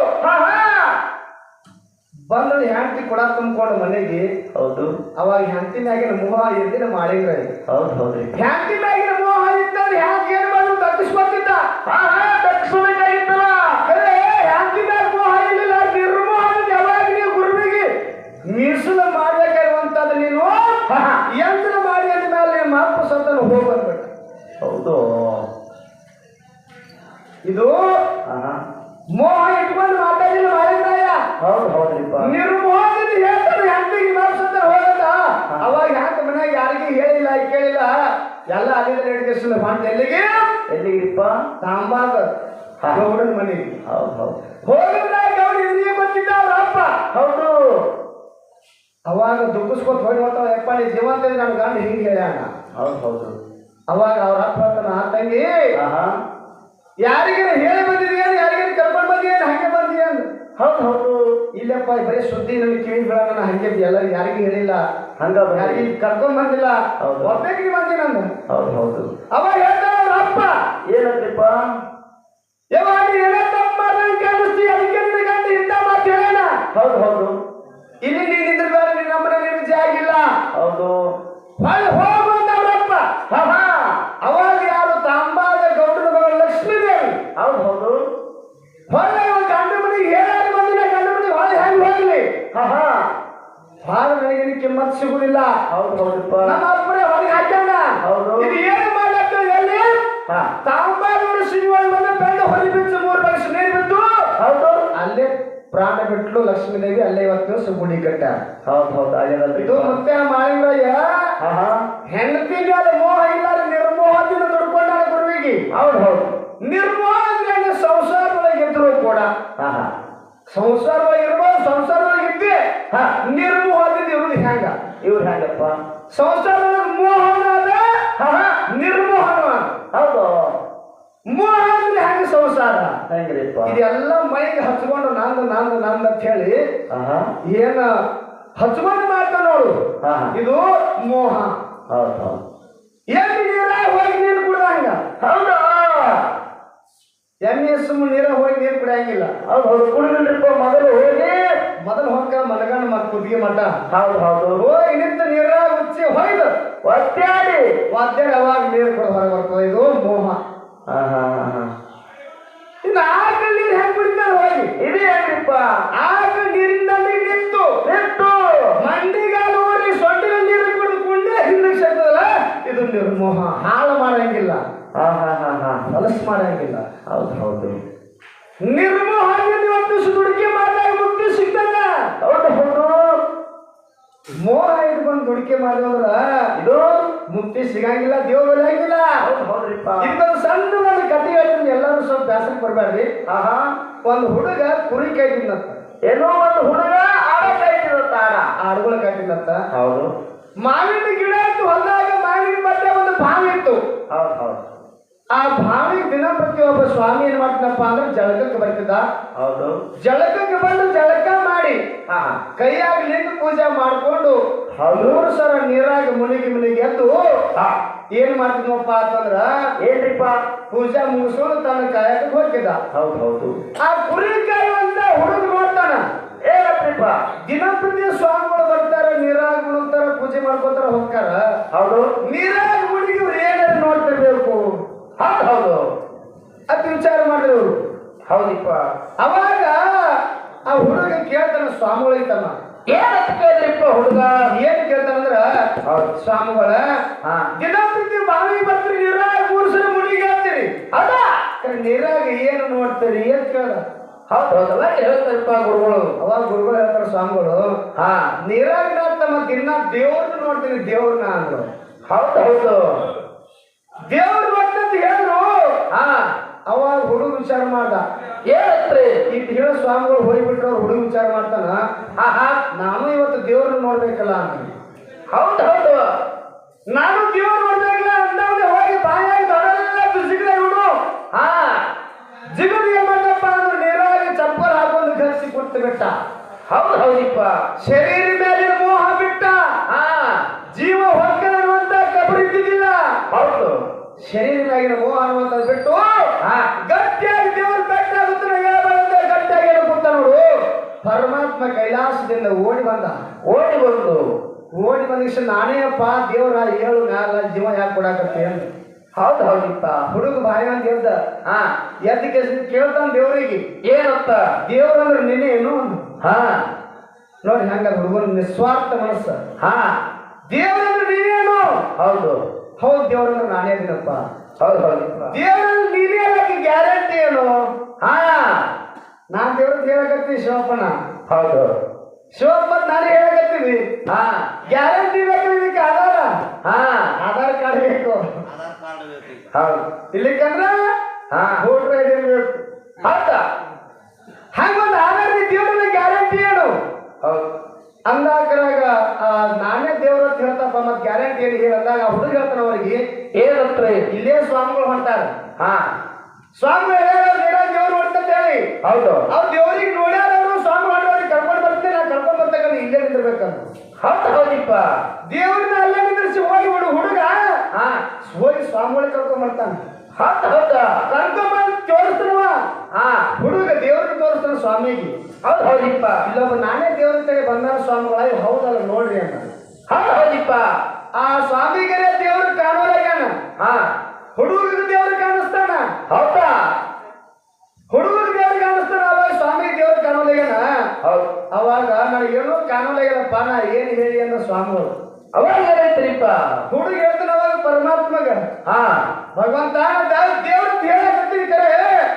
ಬಂದಳು ಹೆಂಡತಿ ಕೊಡ ತುಂಬಿಕೊಂಡು ಮನೆಗೆ ಹೌದು. ಅವಾಗ ಹೆಂಡತಿ ಮ್ಯಾಗಿನ ಮೋಹ ಎದ್ದಿನ ಮಾಡಿದ್ರೆ ಹೌದು ಹೌದ್ರಿ. ಹೆಂಡತಿ ಮ್ಯಾಗಿನ ಮೋಹ ಇದ್ದ ಹ್ಯಾಂಗ ಏನ್ ಮಾಡಿದ್ರು ತಪ್ಪಿಸ್ಕೊತಿದ್ದ ಹಾ ಹಾ ತಪ್ಪಿಸ್ಬೇಕಾಗಿತ್ತಲ್ಲ ಕರೆ ಹೆಂಡತಿ ಮ್ಯಾಗ ಮೋಹ ಇರಲಿಲ್ಲ ನಿರ್ಮೋಹ ಯಾವಾಗ ನೀವು ಗುರುವಿಗೆ ಮೀಸಲು ಮಾಡ್ಬೇಕಾಗಿರುವಂತದ್ದು ನೀನು ಯಂತ್ರ ಮಾಡಿ ಅಂದ ಮೇಲೆ ನಿಮ್ಮ ಅಪ್ಪ ಸತ್ತನು ಹೋಗಿ ಬಂದ್ಬಿಟ್ಟು ಹೌದು ಇದು ಹಾ ಹಾ ಮೋಹ ಇಟ್ಕೊಂಡು ಮಾತಾಡಿಲ್ಲ ಮಾಡಿದ್ರಯ್ಯ ಹೌದು ಹೌದ್ರಿಪ್ಪ ನಿರ್ಮೋಹದಿಂದ ಹೇಳ್ತಾನೆ ಹೆಂಡತಿಗೆ ಮಾಪ್ಸತ್ತ ಹೋಗದ ಅವಾಗ ಹ್ಯಾಂಗ ಮನ್ಯಾಗ ಯಾರಿಗೂ ಹೇಳಿಲ್ಲ ಕೇಳಿಲ್ಲ ಎಲ್ಲ ಅಲ್ಲಿಂದ ಎಡ್ಕೇಶನ್ ಮಾಡಿ ಎಲ್ಲಿಗೆ ಎಲ್ಲಿಗ್ರಿಪ್ಪ ತಾಂಬಾದ ಹಾ. ಗೌಡನ ಮನೆಗೆ ಹೌದು ಹೌದು ಹೋಗಿದ್ದಾಗ ಗೌಡ ಹಿರಿಯ ಬರ್ತಿದ್ದ ಅವ್ರ ಅಪ್ಪ ಹೌದು ಅವಾಗ ದುಃಖಿಸ್ಕೊತ ಹೋಗಿ ಹೋಗ್ತಾವ ಯಪ್ಪ ನೀ ಜೀವಂತ ಇದ್ರೆ ನನ್ನ ಗಂಡ ಹಿಂಗೆ ಹೇಳ್ಯಾನ ಹೌದು ಹೌದು ಅವಾಗ ಅವ್ರ ಅಪ್ಪ ಹೇಳ್ತಾನ ಆ ತಂಗಿ ಹಾ ಹಾ ಯಾರಿಗಾರ ಹೇಳಿ ಬಂದಿದೀಯ ಯಾರಿಗಾರ ಕರ್ಕೊಂಡು ಬಂದಿಯ ಹಂಗೆ ಬಂದಿಯ ಅಂದ ಹೌದು ಹೌದು. ಇಲ್ಲಪ್ಪ ಬರೀ ಸುದ್ದಿ ನನಗೆ ಕಿವಿ ಬೀಳೋಣ ನಾನು ಹಂಗೆ ಎಲ್ಲ ಯಾರಿಗೂ ಹೇಳಿಲ್ಲ. ಹಂಗ. ಯಾರಿಗೂ ಕರ್ಕೊಂಡ್ ಬಂದಿಲ್ಲ. ಹೌದು. ಬಂದೆ ನಂದು ಹೌದು ಹೌದು. ಅವ ಹೇಳ್ತಾನ ಅಪ್ಪ. ಏನಂದ್ರಿಪ್ಪ? ಯಾವಾಗ ನೀ ಏನೋ ತಪ್ಪು ಮಾಡ್ದಂಗೆ ಕಾಣಿಸ್ತೀಯ ಅದಕ್ಕೆ ನಿನ್ನ ಗಂಡ ಮಾತು ಹೇಳೋಣ. ಹೌದು ಹೌದು. ಇಲ್ಲಿ ನೀನ್ ಇದ್ರ ಬೇರೆ ನಿನ್ನ ನಮ್ಮನೆ ಆಗಿಲ್ಲ. ಹೌದು. ಹೊಳ್ಳಿ ಹೋಗು ಅಂತ ಅವ್ರಪ್ಪ ಹಾ ಹಾ ಅವಾಗ ಯಾರು ತಾಂಬಾದ ಗೌಡನ ಮಗಳು ಲಕ್ಷ್ಮೀ ದೇವಿ ಹೌದು ಹೌದು ಹೊಳ್ಳಿ ಇವ ಗಂಡ ಮನೆಗೆ ಹೇಳಾಗಿ ಬಂದಿಲ್ಲ ಗಂಡ ಮನೆಗೆ ಹೊಳ್ಳಿ ಹೆಂಗ್ ಹೋಗ್ಲಿ ಹಾ ಹಾ ಭಾಳ ನನಗೆ ಕಿಮ್ಮತ್ ಸಿಗುದಿಲ್ಲ ಹೌದು ಹೌದಪ್ಪ ನಮ್ಮ ಅಪ್ಪನೇ ಹೊರಗೆ ಹಾಕ್ಯಾನ. ಹೌದು. ಇದು ಏನು ಮಾಡ್ಲತ್ತ ಎಲ್ಲಿ ಹಾ. ತಾಂಬಾದೂರು ಸಿಂಹವಾಗಿ ಬಂದ ಬೆಂಡ ಹೊರಿ ಬಿದ್ದು ಮೂರು ವರ್ಷ ನೀರು ಬಿದ್ದು ಹೌದು. ಅಲ್ಲೇ ಪ್ರಾಣ ಬಿಟ್ಲು ಲಕ್ಷ್ಮೀ ದೇವಿ ಅಲ್ಲೇ ಇವತ್ತು ದಿವಸ ಗುಡಿ ಕಟ್ಟ. ಹೌದು ಹೌದು ಆಗ್ಯದಲ್ರಿ ಇದು ಮತ್ತೆ ಮಾಳಿಂಗಯ್ಯ ಹಾ ಹೆಂಡತಿ ಮೇಲೆ ಮೋಹ ಇಲ್ಲ ನಿರ್ಮೋಹದಿಂದ ದುಡ್ಕೊಂಡಾರ ಗುರುವಿಗೆ. ಹೌದು ಹೌದು. ನಿರ್ಮೋಹ ಅಂದ್ರೆ ಸಂಸಾರದೊಳಗೆ ಇದ್ರು ಕೂಡ. ಸಂಸಾರದೊಳಗೆ ಇರ್ಬೋದು ಸಂಸಾರದೊಳಗೆ ಇದ್ದೆ. ಹಾ. ನಿರ್ಮೋಹದಿಂದ ಇರುವುದು ಹೆಂಗ? ಇವ್ರು ಹೆಂಗಪ್ಪ ಸಂಸಾರದ ಮೋಹನ ನಿರ್ಮೋಹನ ಹೌದು. ಮೋಹ ಅಂದ್ರೆ ಹೆಂಗ ಸಂಸಾರ? ಹೆಂಗ್ರಿಪ್ಪ? ಇದೆಲ್ಲ ಮೈಗೆ ಹಚ್ಕೊಂಡು ನಂದು ನಂದು ನಂದು ಅಂತ ಹೇಳಿ ಏನ ಹಚ್ಕೊಂಡು ಮಾಡ್ತಾನೋ ನೋಡು. ಇದು ಮೋಹ. ಹೌದು ಎಮ್ಮೆ ನೀರ ಹೋಗಿ ನೀರು ಕುಡ್ದಂಗ. ಹೌದಾ? ಎಮ್ಮೆ ಸುಮ್ಮನೆ ನೀರ ಹೋಗಿ ನೀರು ಕುಡಿಯಂಗಿಲ್ಲ. ಹೌದು ಹೌದು. ಕುಡಿದ್ರಿಪ್ಪ ಮೊದಲು ಹೋಗಿ ಮೊದಲು ಹೊಕ್ಕ ಮಲಗಣ್ಣ ಮತ್ ಕುದಿಗೆ ಮಠ. ಹೌದು ಹೌದು. ಹೋಗಿ ನಿಂತ ನೀರಾಗ ಉಚ್ಚಿ ಹೊಯ್ದು. ಒತ್ತಾಡಿ ವಾದ್ಯ ಅವಾಗ ನೀರು ಕೂಡ ಹೊರಗೆ ಬರ್ತದೆ ಇದು ಮೋಹ. ಇನ್ನು ಆಕಳ ನೀರು ಹೆಂಗ್ ಬಿಡ್ತಾರೆ ಹೋಗಿ? ಇದು ಏನ್ರಿಪ್ಪ ಆಕಳ ನೀರಿನಲ್ಲಿ ನಿಂತು ನಿಂತು ಮಂಡಿಗಾಲ ಓಡಿ ಸೊಂಡಿನ ನೀರು ಕುಡಿದುಕೊಂಡೇ ಹಿಂದಕ್ಕೆ ಸೆರ್ತದಲ್ಲ ಇದು ನಿರ್ಮೋಹ. ಹಾಳು ಮಾಡಂಗಿಲ್ಲ. ಆಹಾ ಹಾ ಹಾ ಹಾ. ಹೊಲಸು ಮಾಡಂಗಿಲ್ಲ. ಹೌದು ಹೌದು. ನಿರ್ಮೋಹ ಇವತ್ತು ದುಡುಕಿ ಮಾಡಿದಾಗ ಸಿಗ್ತದ. ಹೌದು ಹೌದು. ಮೋಹ ಇಟ್ಕೊಂಡು ದುಡಿಕೆ ಮಾಡಿದ್ರ ಇದು? ಮುಕ್ತಿ ಸಿಗಂಗಿಲ್ಲ ದೇವ್ರು ಒಲಿಯಂಗಿಲ್ಲ. ಇಂಥದ್ದು ಸಣ್ಣ ಒಂದು ಕತೆ ಹೇಳ್ತೀನಿ ಎಲ್ಲರೂ ಸ್ವಲ್ಪ ಬ್ಯಾಸಕ್ಕೆ ಬರಬೇಡ್ರಿ. ಆಹಾ. ಒಂದು ಹುಡುಗ ಕುರಿ ಕಾಯ್ತಿದ್ನತ್ತ ಏನೋ ಒಂದು ಹುಡುಗ ಆಡ ಕಾಯ್ತಿರತ್ತ ಆಡ. ಆಡುಗಳ ಕಾಯ್ತಿದ್ನತ್ತ ಹೌದು. ಮಾವಿನ ಗಿಡ ಇತ್ತು ಹೊಲದಾಗ ಮಾವಿನ ಮತ್ತೆ ಒಂದು ಬಾವಿ ಇತ್ತು. ಹೌದು ಹೌದು. ಆ ಭಾವಿ ದಿನ ಪ್ರತಿ ಒಬ್ಬ ಸ್ವಾಮಿ ಏನ್ ಮಾಡ್ತಾನಪ್ಪ ಅಂದ್ರೆ ಜಳಕಕ್ಕೆ ಬರ್ತದ ಹೌದು. ಜಳಕಕ್ಕೆ ಬಂದು ಜಳಕ ಮಾಡಿ ಕೈಯಾಗಿ ಲಿಂಗ ಪೂಜೆ ಮಾಡ್ಕೊಂಡು. ಮೂರು ಸಲ ನೀರಾಗಿ ಮುನಿಗಿ ಮುನಿಗಿ ಎದ್ದು ಏನ್ ಮಾಡ್ತಿದ್ವಪ್ಪ ಅಂತಂದ್ರ ಏನ್ರಿಪ್ಪ? ಪೂಜೆ ಮುಗಿಸ್ಕೊಂಡು ತನ್ನ ಕಾಯಕ್ಕೆ ಹೋಗಿದ್ದ ಹೌದು ಹೌದು. ಆ ಕುರಿ ಕಾಯುವಂತ ಹುಡುಗ ಮಾಡ್ತಾನ. ಏನಪ್ಪ? ದಿನಪ್ರತಿ ಸ್ವಾಮಿಗಳು ಬರ್ತಾರ ನೀರಾಗಿ ಮುಳುಗ್ತಾರ ಪೂಜೆ ಮಾಡ್ಕೊತಾರ ಹೋಗ್ತಾರ. ಹೌದು. ನೀರಾಗಿ ಮುಳುಗಿ ಏನಾರು ನೋಡ್ತಿರ್ಬೇಕು. ಹೌದು ಹೌದು. ಅಂತ ವಿಚಾರ ಮಾಡಿದ್ರು ಅವರು ಹೌದಿಪ್ಪ. ಅವಾಗ ಆ ಹುಡುಗ ಕೇಳ್ತಾನ ಸ್ವಾಮಿಗಳಿತಮ್ಮ ಏನಂತ ಕೇಳಿದ್ರಿಪ್ಪ ಹುಡುಗ? ಏನ್ ಕೇಳ್ತಾನಂದ್ರ ಸ್ವಾಮಿಗಳ ಹಾ. ದಿನಪ್ರತಿ ಬಾವಿ ಬರ್ತೀರಿ ನೀರಾಗ ಕೂರಿಸಿದ್ರೆ ಮುಳುಗಿ ಹಾಕ್ತೀರಿ. ಹೌದಾ? ನೀರಾಗ ಏನು ನೋಡ್ತೀರಿ? ಏನ್ ಕೇಳ ಹೌದು ಹೌದಲ್ಲ ಹೇಳ್ತಾರಪ್ಪ ಗುರುಗಳು. ಅವಾಗ ಗುರುಗಳು ಹೇಳ್ತಾರೆ ಸ್ವಾಮಿಗಳು ಹಾ. ನೀರಾಗ ನಾ ತಮ್ಮ ದಿನ ದೇವ್ರನ್ನ ನೋಡ್ತೀನಿ ದೇವ್ರನ್ನ ಅಂದ್ರು. ಹೌದು ಹೌದು. ದೇವ್ರ ಹೇಳಿದ್ರು ಹಾ. ಅವಾಗ ಹುಡುಗ ವಿಚಾರ ಮಾಡ್ದ. ಏನತ್ರಿ? ಇಟ್ಟು ಹೇಳೋ ಸ್ವಾಮಿಗಳು ಹೋಗ್ಬಿಟ್ರು ಅವ್ರು ಹುಡುಗ ವಿಚಾರ ಮಾಡ್ತಾನ? ಹಾ ಹಾ. ನಾನು ಇವತ್ತು ದೇವ್ರನ್ನ ನೋಡ್ಬೇಕಲ್ಲ ಅಂತ ಹೌದು ಹೌದು. ನಾನು ದೇವ್ರ ನೋಡ್ಬೇಕಲ್ಲ ಅಂದವನೇ ಹೋಗಿ ಬಾಯಾಗಿ ಬಿಸಿಗಳ ಹುಡು ಹಾ. ಜಿಗದ ಏನ್ ಮಾಡ್ದಪ್ಪ ಅಂದ್ರೆ ನೇರಾಗಿ ಚಪ್ಪಲ್ ಹಾಕೊಂಡು ಘರ್ಸಿ ಕೊಡ್ತು ಬಿಟ್ಟ. ಹೌದು ಹೌದಿಪ್ಪ ಶರೀರ ಶರೀರ ಮೋಹ ಅನ್ನುವಂಥದ್ದು ಬಿಟ್ಟು ಹಾ ಗಟ್ಟಿಯಾಗಿ ದೇವ್ರ ಬೆಟ್ಟ ಹೇಳಬಾರಂತೆ ಗಟ್ಟಿಯಾಗಿ ಹೇಳ್ಕೊತ ನೋಡು. ಪರಮಾತ್ಮ ಕೈಲಾಸದಿಂದ ಓಡಿ ಬಂದ. ಓಡಿ ಬಂದು. ಓಡಿ ಬಂದ ನಾನೇಪ್ಪ ನಾನೇ ಅಪ್ಪ ದೇವ್ರ ಏಳು ಮ್ಯಾಲ ಜೀವ ಯಾಕೆ ಕೊಡಾಕತ್ತೆ ಅಂತ. ಹೌದು ಹೌದಿಪ್ಪ. ಹುಡುಗ ಬಾಯಿ ಅಂತ ಹೇಳ್ದ. ಹಾ. ಎದ್ದ ಕೇಸಿ ಕೇಳ್ತಾನ ದೇವರಿಗೆ. ಏನಪ್ಪ? ದೇವ್ರ ಅಂದ್ರೆ ನಿನ್ನೆ ಏನು ಒಂದು. ಹಾ. ನೋಡಿ ಹಂಗ ಹುಡುಗನ ನಿಸ್ವಾರ್ಥ ಮನಸ್ಸ. ಹಾ. ದೇವ್ರಂದ್ರೆ ನೀನೇನು? ಹೌದು. ಹೌದು ದೇವ್ರಂದ್ರೆ ನಾನೇ ಅದೀನಪ್ಪ ಹೌದು ಹೌದು. ನೀನೇ ಹೇಳಕ್ಕೆ ಗ್ಯಾರಂಟಿ ಏನು? ಹಾ ನಾನ್ ದೇವ್ರದ್ದು ಹೇಳಕತ್ತೀನಿ ಶಿವಪ್ಪನ ಹೌದು ಶಿವಪ್ಪ ನಾನೇ ಹೇಳಕತ್ತೀನಿ. ಹಾ. ಗ್ಯಾರಂಟಿ ಬೇಕು ಇದಕ್ಕೆ ಆಧಾರ? ಹಾ. ಆಧಾರ್ ಕಾರ್ಡ್ ಬೇಕು. ಹೌದು. ಇಲ್ಲಿಕಂದ್ರ ಹಾ. ವೋಟರ್ ಬೇಕು. ಹೌದಾ. ಹಂಗೊಂದು ಆಧಾರ ದೇವ್ರನ್ನ ಗ್ಯಾರಂಟಿ ಏನು? ಹೌದು. ಅಂದಾಕರಾಗ ಆ, ನಾನೇ ದೇವರ ಹೇಳ್ತಪ್ಪ ಮತ್ ಗ್ಯಾರಂಟಿ ಏನು ಹೇಳಂದಾಗ ಆ ಹುಡುಗ ಹೇಳ್ತಾನ ಅವ್ರಿಗೆ ಏನತ್ರ ಇಲ್ಲೇ ಸ್ವಾಮಿಗಳು ಹೊಂಟಾರ. ಹಾ. ಸ್ವಾಮಿ ಹೇಳೋ ದೇವ್ರು ನೋಡ್ತಂತ ಹೇಳಿ. ಹೌದು. ಅವ್ರು ದೇವರಿಗೆ ನೋಡ್ಯಾರ ಅವರು ಸ್ವಾಮಿ ಹೊಂಟವ್ರಿಗೆ ಕರ್ಕೊಂಡು ಬರ್ತೀನಿ ನಾ ಕರ್ಕೊಂಡು ಬರ್ತಕ್ಕಂಥ ಇಲ್ಲೇ ನಿಂದಿರ್ಬೇಕಂತ ಹೌದು ಹೌದಿಪ್ಪ. ದೇವ್ರನ್ನ ಅಲ್ಲೇ ನಿಂದಿರ್ಸಿ ಹೋಗಿ ಬಿಡು ಹುಡುಗ. ಹಾ. ಹೋಗಿ ಸ್ವಾಮಿಗಳಿಗೆ ಕರ್ಕೊಂಡ್ ಬರ್ತಾನೆ. ಹೌದು ಹೌದಾ ಕರ್ಕೊಂಡ್ ಬಂದು ತೋರಿಸ್ತಾನವ ಹಾ. ಹುಡುಗ ದೇವ್ರ ತೋರಿಸ್ತಾನ ಸ್ವಾಮೀಜಿ. ಹೌದು ಹೌದಿಪ್ಪ ಇಲ್ಲೊಬ್ಬ ನಾನೇ ದೇವ್ರ ಕಡೆ ಬಂದಾನ ಸ್ವಾಮಿಗಳ ಹೌದಲ್ಲ ನೋಡ್ರಿ ಅಂತ. ಹೌದು ಹೌದಿಪ್ಪ ಆ ಸ್ವಾಮಿಗರೇ ದೇವ್ರ ಕಾಣೋಲಾಗ್ಯಾನ ಹಾ. ಹುಡುಗರ ದೇವ್ರ ಕಾಣಿಸ್ತಾನ. ಹೌದಾ? ಹುಡುಗರ ದೇವ್ರ ಕಾಣಿಸ್ತಾನ ಅವಾಗ ಸ್ವಾಮಿ ದೇವ್ರ ಕಾಣೋಲಾಗ್ಯಾನ ಹೌದು. ಅವಾಗ ನನಗೇನೋ ಕಾಣೋಲಾಗ್ಯಾನಪ್ಪ ನಾ ಏನ್ ಹೇಳಿ ಅಂದ ಸ್ವಾಮಿಗಳು. ಅವಾಗ ಏನೈತ್ರಿಪ್ಪ ಹುಡುಗ ಹೇಳ್ತಾನ ಪರಮಾತ್ಮಗ. ಹಾ. ಭಗವಂತ ದೇವ್ರ ಹೇಳಕತ್ತೀನಿ ಕರೆ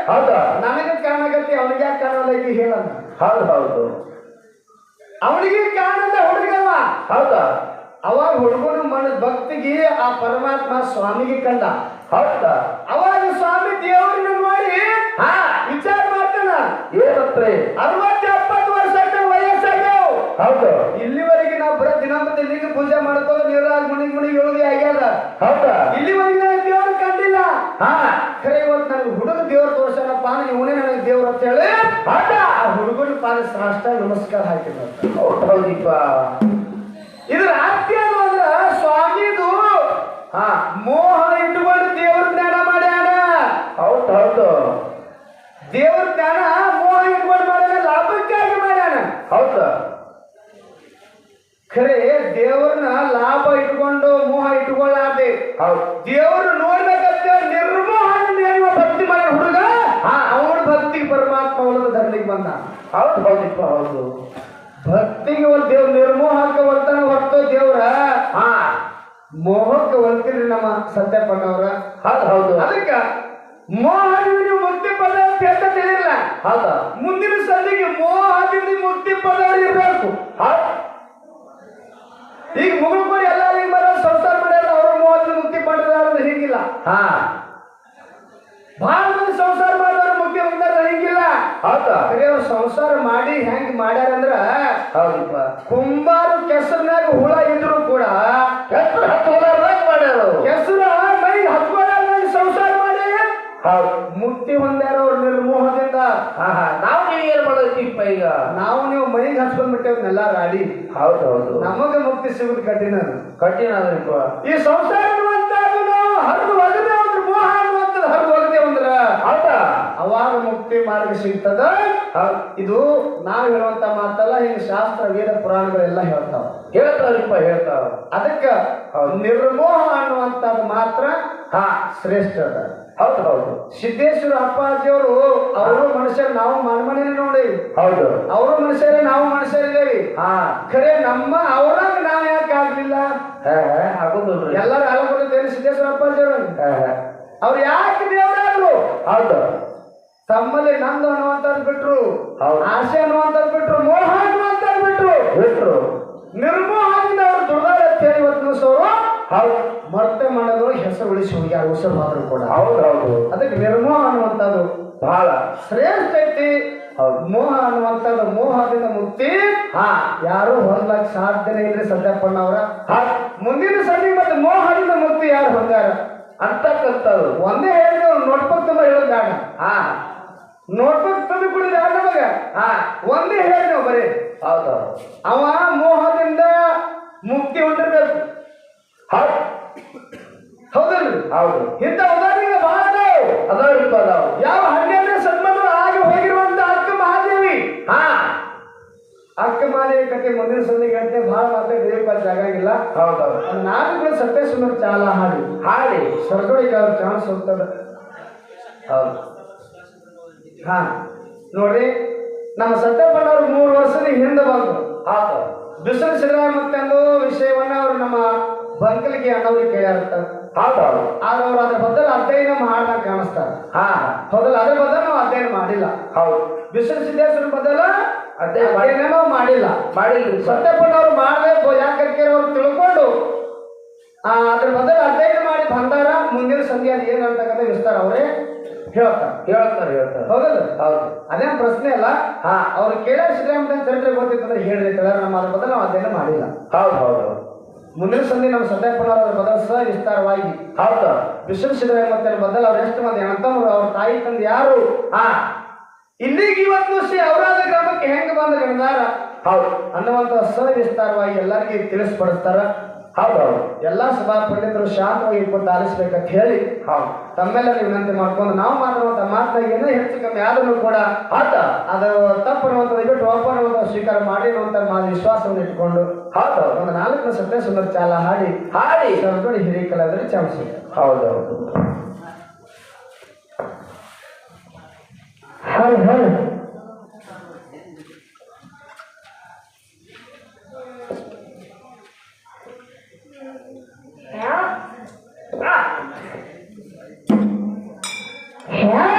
ಹೌದಾ? ನನಗೆ ಕಾಣಕತ್ತಿ ಅವನಿಗೆ ಯಾಕೆ ಇಲ್ಲಿ ಹೇಳಲ್ಲ? ಹೌದು ಹೌದು. ಅವನಿಗೆ ಕಾರಣ ಹುಡುಗವ ಹೌದಾ? ಅವಾಗ ಹುಡುಗನ ಮನ ಭಕ್ತಿಗೆ ಆ ಪರಮಾತ್ಮ ಸ್ವಾಮಿಗೆ ಕಂಡ. ಹೌದಾ? ಅವಾಗ ಸ್ವಾಮಿ ದೇವರನ್ನ ನೋಡಿ ಹಾ. ವಿಚಾರ ಮಾಡ್ತಾನ. ಏನಂತ್ರಿ? ಅರವತ್ತು ಎಪ್ಪತ್ತು ವರ್ಷ ಆಯ್ತು ವಯಸ್ಸಾಗ್ಯಾವ. ಹೌದು. ಇಲ್ಲಿವರೆಗೆ ನಾವು ಬರ ದಿನಂಪ್ರತಿ ಲಿಂಗ ಪೂಜೆ ಮಾಡ್ತಾವ ನೀರಾಗ ಮುನಿ ಮುನಿ ಹೇಳೋದು ಆಗ್ಯದ ಹೌದಾ? ಇಲ್ಲಿವರೆಗೆ ನಾನು ದೇವ್ರ ಕಂಡಿಲ್ಲ. ಹಾ. ಖರೆ ಇವತ್ತು ನನಗೆ ಹುಡುಗ ದೇವ್ರ ತೋರ್ಸನಪ್ಪ ಇವನೇ ನನಗೆ ದೇವ್ರ ಅಂತ ಹೇಳಿ ಆ ಹುಡುಗನ ಪಾದ ಸಾಷ್ಟ ನಮಸ್ಕಾರ ಹಾಕಿದ ಹೌದೀಪ ಇದ್ರ ಅರ್ಥ ಏನು ಅಂದ್ರ ಸ್ವಾಮಿದು ಹಾ. ಮೋಹ ಇಟ್ಟುಕೊಂಡು ದೇವ್ರ ಜ್ಞಾನ ಮಾಡ್ಯಾನ. ಹೌದು ಹೌದು. ದೇವ್ರ ಜ್ಞಾನ ಮೋಹ ಇಟ್ಕೊಂಡು ಮಾಡ್ಯಾನ ಲಾಭಕ್ಕಾಗಿ ಮಾಡ್ಯಾನ. ಹೌದು. ಖರೆ ದೇವ್ರನ್ನ ಲಾಭ ಇಟ್ಕೊಂಡು ಮೋಹ ಇಟ್ಕೊಳ್ಳಾರ್ದೆ. ದೇವ್ರು ದೇವರು ನೋಡ್ಬೇಕಂತ ಏನುವ ಭಕ್ತಿ ಮಾಡೋ ಹುಡುಗ. ಅವನ ಭಕ್ತಿ ಪರಮಾತ್ಮ ಅವನನ್ನು ಧರ್ಮಕ್ಕೆ ಬಂದ. ಹೌದು ಹೌದಿಪ್ಪ ಹೌದು. ಭಕ್ತಿಗೆ ಒಂದು ದೇವ್ರ ನಿರ್ಮೋಹಕ್ಕೆ ಒಲ್ತಾನ ಹೊರ್ತು ದೇವ್ರ ಹಾ. ಮೋಹಕ್ಕೆ ಒಲ್ತಿರಿ ನಮ್ಮ ಸತ್ಯಪ್ಪನವ್ರ ಹೌದು ಹೌದು. ಅದಕ್ಕ ಮೋಹದಿಂದ ಮುಕ್ತಿ ಪದ ಅಂತ ತಿಳಿಲ್ಲ ಹೌದಾ. ಮುಂದಿನ ಸಂಧಿಗೆ ಮೋಹದಿಂದ ಮುಕ್ತಿ ಪದ ಇರಬೇಕು ಹೌದು. ಈಗ ಕೋರಿ ಎಲ್ಲ ಈಗ ಬರೋ ಸಂಸಾರ ಮಾಡ್ಯಾರ ಅವ್ರ ಮೂವತ್ತು ಮುಕ್ತಿ ಪಡೆದ ಹೀಗಿಲ್ಲ. ಹಾ. ಬಹಳ ಮಂದಿ ಸಂಸಾರ ಮಾಡಿದವರು ಮುಕ್ತಿ ಹೊಂದಾರ ಹಿಂಗಿಲ್ಲ. ಹೌದಾ? ಅವ್ರು ಸಂಸಾರ ಮಾಡಿ ಹೆಂಗ್ ಮಾಡ್ಯಾರಂದ್ರ ಹೌದಪ್ಪ. ಕುಂಬಾರು ಕೆಸರಿನಾಗ ಹುಳ ಇದ್ರು ಕೂಡ ಕೆಸರು ಹತ್ತು ಹುಳ ಮಾಡ್ಯಾರ. ಕೆಸರ ಮುಕ್ತಿ ಹೊಂದ್ಯಾರ ಅವ್ರ ನಿರ್ಮೋಹದಿಂದ ಹಾ ಹಾ. ನಾವು ನೀವು ಏನ್ ಮಾಡೋದಿಪ್ಪ ಈಗ? ನಾವು ನೀವು ಮೈಗೆ ಹಚ್ಕೊಂಡ್ಬಿಟ್ಟೇವ್ನೆಲ್ಲ ರಾಡಿ ಹೌದು ಹೌದು. ನಮಗ ಮುಕ್ತಿ ಸಿಗುದು ಕಠಿಣ ಕಠಿಣ ಅದಪ್ಪ ಈ ಸಂಸಾರ ಹರಿದು ಅಂದ್ರೆ ಮೋಹ ಅನ್ನುವಂಥದ್ದು ಹರಿದು ಹೌದಾ? ಅವಾಗ ಮುಕ್ತಿ ಮಾರ್ಗ ಸಿಗ್ತದ? ಇದು ನಾವು ಹೇಳುವಂತ ಮಾತಲ್ಲ ಹಿಂಗ ಶಾಸ್ತ್ರ ವೇದ ಪುರಾಣಗಳೆಲ್ಲ ಹೇಳ್ತಾವ. ಹೇಳ್ತಾವ್ರಿಪ್ಪ ಹೇಳ್ತಾವ ಅದಕ್ಕ. ನಿರ್ಮೋಹ ಅನ್ನುವಂಥದ್ದು ಮಾತ್ರ ಹಾ. ಶ್ರೇಷ್ಠ ಅದ ಹೌದು ಹೌದು. ಸಿದ್ದೇಶ್ವರ ಅಪ್ಪಾಜಿಯವರು ಅವರು ಮನುಷ್ಯರು ನಾವು ಮನ್ಮನೇನೆ ನೋಡಿ. ಹೌದು. ಅವರು ಮನುಷ್ಯರೇ ನಾವು ಮನುಷ್ಯರಿದ್ದೇವೆ. ಹಾ. ಖರೆ ನಮ್ಮ ಅವರಾಗ ನಾವು ಯಾಕೆ ಆಗ್ಲಿಲ್ಲ? ಎಲ್ಲರೂ ಅಲಗೊಳ್ಳುತ್ತೇನೆ ಸಿದ್ದೇಶ್ವರ ಅಪ್ಪಾಜಿಯವರು? ಅವ್ರು ಯಾಕೆ ದೇವರಾದ್ರು? ಹೌದು. ತಮ್ಮಲ್ಲಿ ನಂದು ಅನ್ನುವಂಥದ್ದು ಬಿಟ್ರು. ಆಸೆ ಅನ್ನುವಂಥದ್ದು ಬಿಟ್ರು ಮೋಹ ಅನ್ನುವಂಥದ್ದು ಬಿಟ್ರು. ಬಿಟ್ರು. ನಿರ್ಮೋಹದಿಂದ ಅವರು ದುರ್ದಾರ ಅಂತೇಳಿ ಇವತ್ತು ಅವರು ಹೌದು. ಮತ್ತೆ ಮಾಡೋದು ಹೆಸರು ಉಳಿಸಿ ಹೋಗ್ಯಾರ ಉಸಿರು ಮಾತ್ರ ಕೂಡ. ಹೌದು ಹೌದು. ಅದಕ್ಕೆ ನಿರ್ಮೋಹ ಅನ್ನುವಂಥದ್ದು. ಬಹಳ. ಶ್ರೇಷ್ಠ ಐತಿ ಹೌದು. ಮೋಹ ಅನ್ನುವಂಥದ್ದು ಮೋಹದಿಂದ ಮುಕ್ತಿ. ಹಾ. ಯಾರು ಹೊಂದ್ಲಕ್ ಸಾಧ್ಯನೇ ಇಲ್ಲ ಸದ್ಯಪ್ಪಣ್ಣ ಅವರ. ಮುಂದಿನ ಸಂಧಿ ಮತ್ತೆ ಮೋಹದಿಂದ ಮುಕ್ತಿ ಯಾರು ಹೊಂದ್ಯಾರ? ಅಂತಕ್ಕಂಥದ್ದು. ಒಂದೇ ಹೇಳಿದ್ರು ನೋಡ್ಬೇಕು ತುಂಬ ಹೇಳೋದು ಬೇಡ. ಹಾ. ನೋಟ್ಬುಕ್ ತಂದು ಕುಡಿದ ನಮಗ? ಹಾ. ಒಂದೇ ಹೇಳಿ ನಾವು ಬರೀ. ಹೌದು ಅವ ಮೋಹದಿಂದ ಮುಕ್ತಿ ಹೊಂದಿರ್ಬೇಕು. ಹೌದು ಹೌದಲ್ರಿ ಹೌದು. ಇಂಥ ಉದಾಹರಣೆಗೆ ಬಹಳ ಅದಾವು. ಅದಾವ್ರಿಪ್ಪ ಅದಾವ ಯಾವ ಹನ್ನೆರಡನೇ ಸನ್ಮಾನ ಆಗಿ ಹೋಗಿರುವಂತ ಅಕ್ಕ ಮಹಾದೇವಿ? ಹಾ. ಅಕ್ಕ ಮಹಾದೇವಿ ಕತೆ ಮುಂದಿನ ಸಂದಿಗೆ ಗಂಟೆ ಬಹಳ ಮಾತ್ರ ದೇವಪಾಲ ಜಾಗಂಗಿಲ್ಲ ಹೌದೌದು ನಾಲ್ಕು ಸತ್ಯ ಸುಮಾರು ಚಾಲ ಹಾಡಿ. ಹಾಡಿ. ಸರ್ಗೋಡಿಗೆ ಅವ್ರ ಚಾನ್ಸ್ ಹೋಗ್ತದ? ಹೌದು. ಹಾ. ನೋಡ್ರಿ ನಮ್ಮ ಸತ್ಯಪ್ಪನವ್ರು ಮೂರು ವರ್ಷದ ಹಿಂದೆ ಬಂದ್ರು. ಹೌದು. ಬಿಸಿಲು ಸಿದ್ದರಾಮತ್ತಂದು ವಿಷಯವನ್ನ ಅವರು ನಮ್ಮ ಬಂಕಲಿಗೆ ಅಣ್ಣವ್ರಿಗೆ ಕೇಳ್ಯಾರಂತ. ಹೌದೌದು ಆದ್ರೆ ಅವ್ರು ಅದ್ರ ಬದಲು ಅಧ್ಯಯನ ಮಾಡ್ದಂಗೆ ಕಾಣಿಸ್ತಾರೆ. ಹಾ. ಹೌದಲ್ಲ ಅದ್ರ ಬದಲು ನಾವು ಅಧ್ಯಯನ ಮಾಡಿಲ್ಲ. ಹೌದು. ವಿಶ್ವ ಸಿದ್ದೇಶ್ವರ ಬದಲು ಅಧ್ಯಯನ ನಾವು ಮಾಡಿಲ್ಲ. ಮಾಡಿಲ್ಲ. ಸರ್ ಸತ್ಯಪ್ಪನವ್ರು ಮಾಡಬೇಕು ಯಾಕೆ ಅವ್ರು ತಿಳ್ಕೊಂಡು ಆ, ಅದ್ರ ಬದಲು ಅಧ್ಯಯನ ಮಾಡಿ ಬಂದಾರ ಮುಂದಿನ ಸಂಧಿ ಅದು ಏನು ಅಂತಕ್ಕಂಥ ವಿಸ್ತಾರ ಅವರೇ ಹೇಳ್ತಾರೆ. ಹೇಳ್ತಾರೆ ಹೇಳ್ತಾರೆ. ಹೌದಲ್ಲ? ಹೌದು. ಅದೇನು ಪ್ರಶ್ನೆ ಅಲ್ಲ. ಹಾ. ಅವ್ರು ಕೇಳ ಸಿದ್ದರಾಮಯ್ಯ ಚರಿತ್ರೆ ಗೊತ್ತಿತ್ತಂದ್ರೆ ಹೇಳಿದ್ರೆ ಹೇಳ್ರಿ ನಮ್ಮ ಅದ್ರ ಬದಲು ನಾವು ಅಧ್ಯಯನ ಮಾಡಿಲ್ಲ. ಹೌದು ಹೌದು. ಮುಂದಿನ ಸಂದಿ ನಮ್ಮ ಅದ್ರ ಬದಲು ಸಹ ವಿಸ್ತಾರವಾಗಿ. ಹೌದು. ವಿಶ್ವ ಮತ್ತೆ ಬದಲ ಅವ್ರ ಎಷ್ಟು ಮಂದಿ? ಅಣ್ಣತಮ್ಮರು ಅವ್ರ ತಾಯಿ ತಂದೆ ಯಾರು? ಹಾ. ಇಲ್ಲಿಗೆ ಇವತ್ತು ಶ್ರೀ ಔರಾದ ಗ್ರಾಮಕ್ಕೆ ಹೆಂಗ್ ಬಂದ ಗಣದಾರ ಹೌದು. ಅನ್ನುವಂತ ವಿಸ್ತಾರವಾಗಿ ಎಲ್ಲರಿಗೆ ತಿಳಿಸ್ಪಡಿಸ್ತಾರ ಹೌದು ಎಲ್ಲ ಸಭಾ ಪಂಡಿತರು ಶಾಂತವಾಗಿ ಇಟ್ಕೊಂಡು ಆಲಿಸ್ಬೇಕಂತ ಹೇಳಿ ಹೌದು. ನೀವು ವಿನಂತಿ ಮಾಡ್ಕೊಂಡು ನಾವು ಮಾತಾಡುವಂತ ಮಾತನ್ನ ಏನೇ ಹೆಚ್ಚು ಕಮ್ಮಿ ಆದರೂ ಕೂಡ ಆತ ಅದು ತಪ್ಪು ಅನ್ನುವಂಥದ್ದು ಬಿಟ್ಟು ಒಪ್ಪ ಅನ್ನುವಂಥ ಸ್ವೀಕಾರ ಮಾಡಿ ಅನ್ನುವಂಥ ಮಾ ವಿಶ್ವಾಸವನ್ನು ಇಟ್ಕೊಂಡು ಹೌದು. ಒಂದು ನಾಲ್ಕು ಸತ್ಯ ಸುಂದರ ಚಾಲ ಹಾಡಿ ಹಾಡಿ ಹಿರಿಯ ಹಿರಿಕಲಾದ್ರೆ ಚಾನ್ಸ್ ಹೌದು ಹೌದು. ಹೌದು ಹೌದು. Yeah.